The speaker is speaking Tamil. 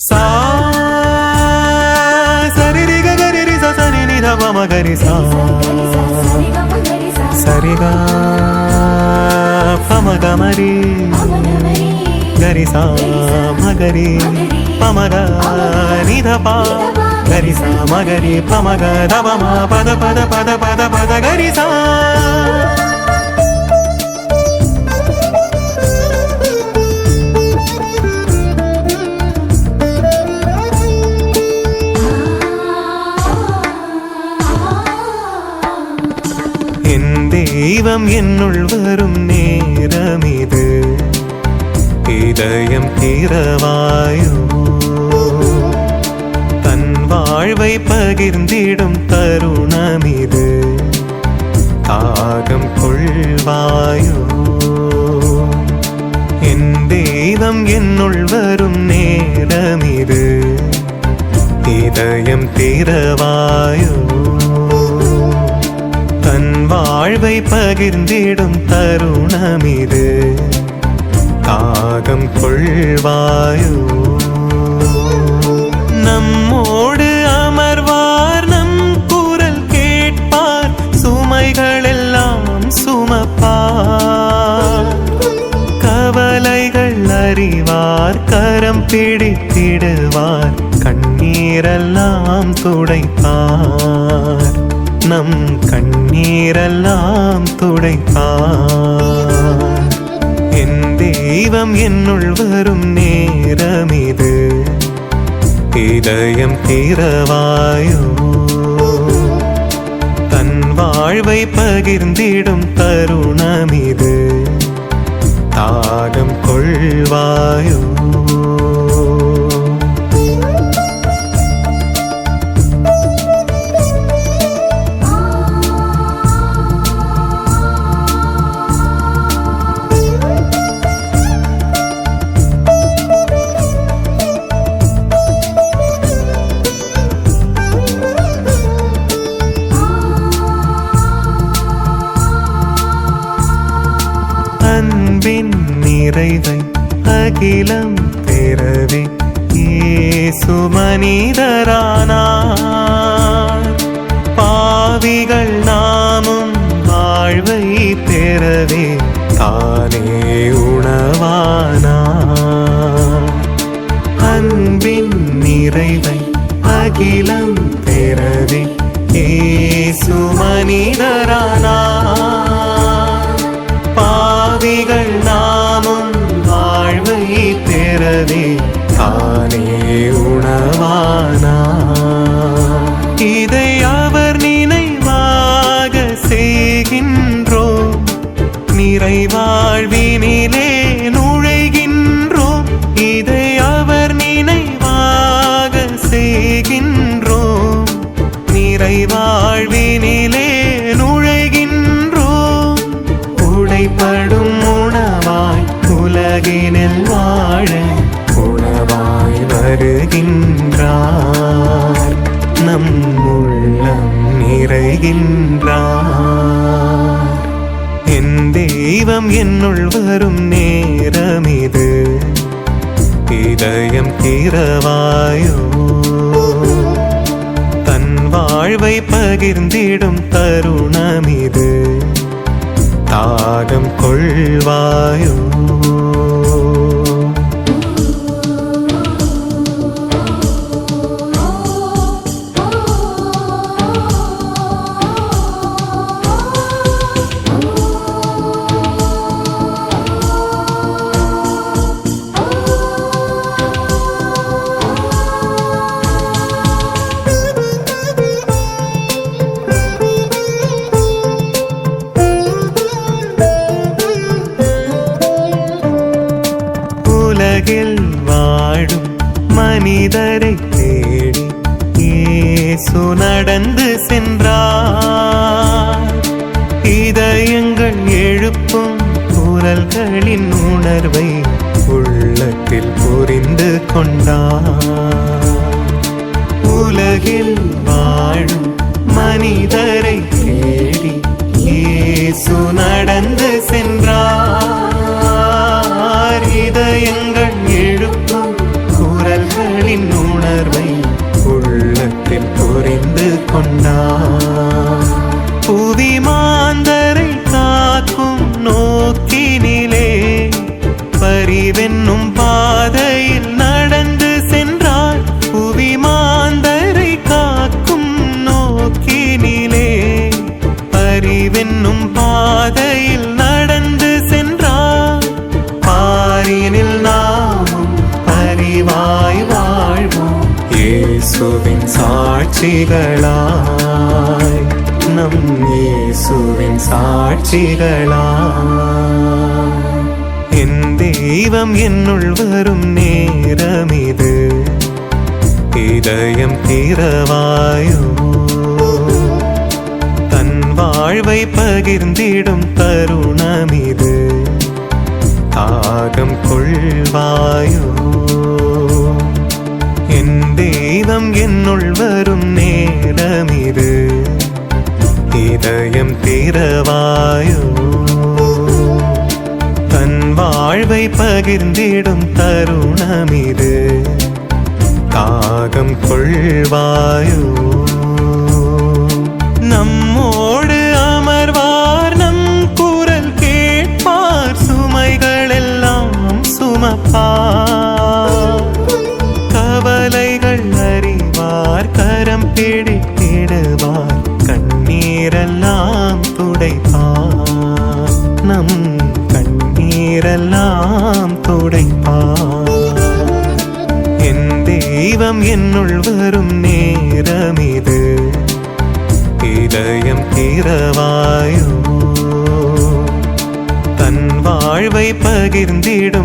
సా సరి గరి సని నిధ మమ గరి సా సరిగా పమ గమరి గరి సా మగరి పమగ నిధ పా గరి సా మగరి పమగ దమ పద పద పద పద పద గరి సా தெய்வம் என்னுள் வரும் நேரம் இது இதயம் தீரவாயோ தன் வாழ்வை பகிர்ந்திடும் தருணம் இது தாகம் கொள்வாயோ என் தெய்வம் என்னுள் வரும் நேரம் இது இதயம் தீரவாயோ வாழ்வை பகிர்ந்திடும் தருணம் இது தாகம் கொள்வாயோ? நம்மோடு அமர்வார் நம் குரல் கேட்பார் சுமைகளெல்லாம் சுமப்பார். கவலைகள் அறிவார் கரம் பிடித்திடுவார் கண்ணீரெல்லாம் துடைப்பார். நம் கண்ணீரெல்லாம் துடைப்பார். என் தெய்வம் என்னுள் வரும் நேரம் இது இதயம் தீரவாயோ தன் வாழ்வை பகிர்ந்திடும் தருணம் இது தாகம் கொள்வாயோ. இறைவை அகிலம் பெறவே ஏசு மனிதரானார். பாவிகள் நாமும் வாழ்வை பெறவே தானே உணவானார். அன்பின் நிறைவை அகிலம் பெறவே ஏ உடைப்படும் உணவாய் உலகினில் வாழ உணவாய் வருகின்றார். நம் உள்ளம் நிறைகின்றார். என் தெய்வம் என்னுள் வரும் நேரம் இது இதயம் திறவாயோ? தன் வாழ்வை பகிர்ந்திடும் தருணம் கொள்வாயோ கடந்து சென்றார். இதயங்கள் எழுப்பும் குரல்களின் உணர்வை உள்ளத்தில் புரிந்து கொண்டார். உலகில் வாழும் மனிதரை தேடி இயேசு நடந்து சென்றார். இதயங்கள் எழுப்பும் குரல்களின் உணர்வை புரிந்து கொண்டான் புவி மாந்தரை காக்கும் நோக்கினிலே பரிவென்னும் பாதையில் நடந்து சென்றார். புவி மாந்தரை காக்கும் நோக்கினிலே பரிவென்னும் பாதையில் நடந்து சென்றார். பாரினில் நாமும் பரிவாய் வாழ்வோம். இயேசுவின் சாட்சிகளாய். நம் இயேசுவின் சாட்சிகளாய். என் தெய்வம் என்னுள் வரும் நேரம் இது இதயம் திறவாயோ தன் வாழ்வை பகிர்ந்திடும் தருணம் திறவாயோ தன் வாழ்வை பகிர்ந்திடும் தருணமிது தாகம் கொள்வாயோ? இதயம் தன் வாழ்வை பகிர்ந்திடும்